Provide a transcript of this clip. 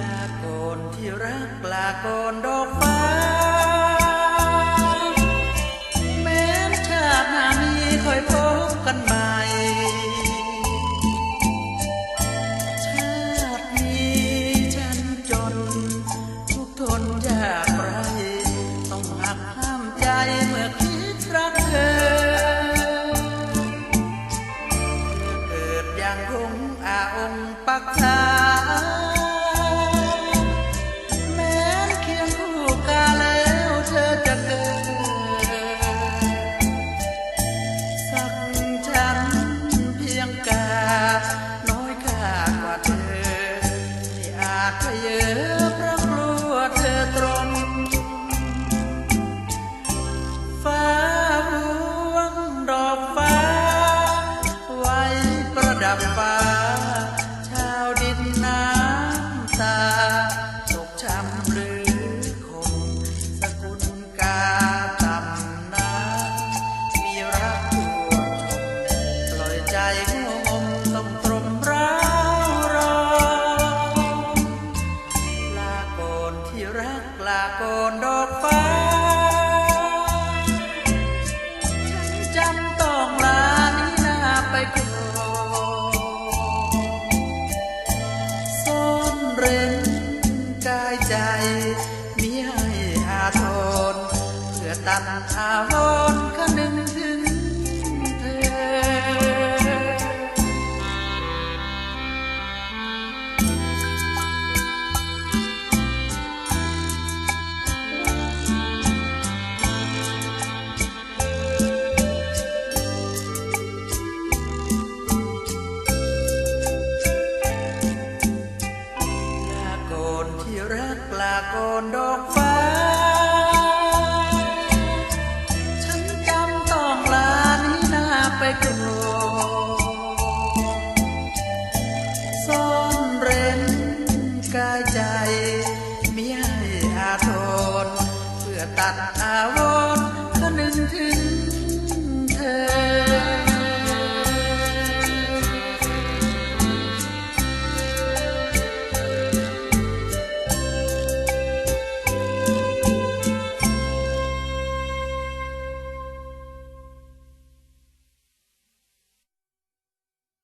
ลาก่อนที่รักลากนดอกฟ้า งคงอาองค์ปักษา ดับฟ้า ชาวดินน้ำตาตกช้ำหรือคงสกุลกาต่ำน้ำมีรักทั่วปล่อยใจงมต้องตรมร้าวรอลาก่อนที่รักลาก่อนดอกฟ้าาวรณ์คนึงถึงเธอ ลาก่อนที่รักลาก่อนดอกฟ้า กายใจมิให้อาทรเพื่อตัดอาว